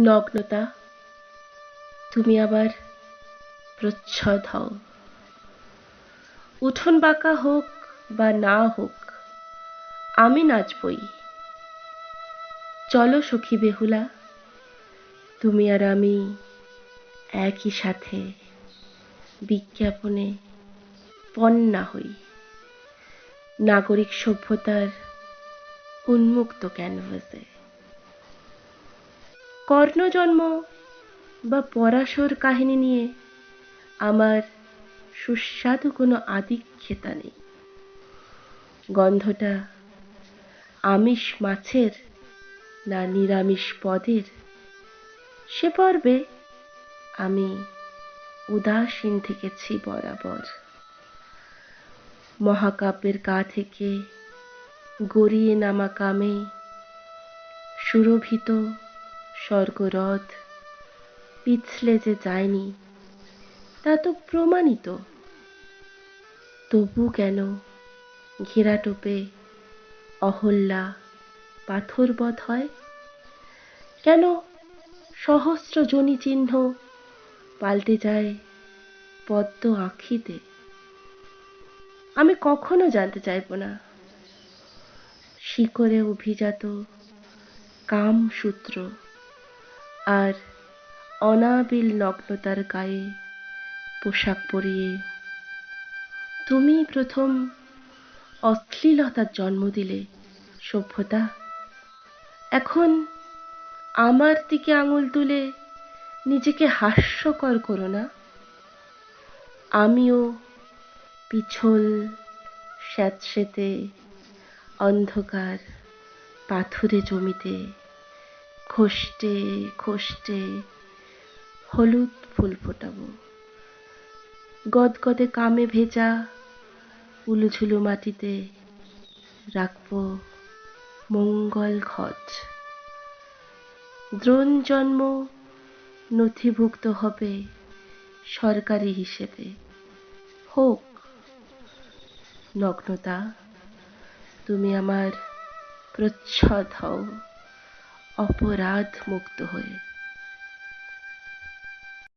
নগ্নতা, তুমি আবার প্রচ্ছদ হও। উঠোন বাঁকা হোক বা না হোক, আমি নাচবই। চলো সখী বেহুলা, তুমি আর আমি একই সাথে বিজ্ঞাপনে পণ্যা হই। নাগরিক সভ্যতার উন্মুক্ত ক্যানভাসে। কর্ণজন্ম বা পরাশর কাহিনী নিয়ে আমার সুস্বাদু কোনো আদিক্ষেতা নেই। গন্ধটা আমিষ মাছের না নিরামিষ পদের, সে পর্বে আমি উদাসীন থেকেছি বরাবর। মহাকাব্যের গা থেকে গড়িয়ে নামা কামে সুরভিত স্বর্গরথ। পিছলে যে যায়নি, তা তো প্রমাণিত। তবু কেন ঘেরাটোপে অহল্যা পাথরবধ হয়? কেন সহস্র জনি চিহ্ন পাল্টে যায় পদ্ম আখিতে? আমি কখনো জানতে চাইব না। শিকড়ে অভিজাত কাম সূত্র আর অনাবিল নগ্নতার গায়ে পোশাক পরিয়ে। তুমি প্রথম অশ্লীলতার জন্ম দিলে সভ্যতা। এখন আমার দিকে আঙুল তুলে নিজেকে হাস্যকর করো না। আমিও পিছল স্যাঁতসেঁতে অন্ধকার পাথুরে জমিতে খসতে খসতে হলুদ ফুল ফোটাবো। গদগদে কামে ভেজা উলুঝুলু মাটিতে রাখব মঙ্গল খচ দ্রোণ জন্ম নথিভুক্ত হবে সরকারি হিসেবে। হোক, নগ্নতা, তুমি আমার প্রচ্ছদ হও। अपराध मुक्त होए।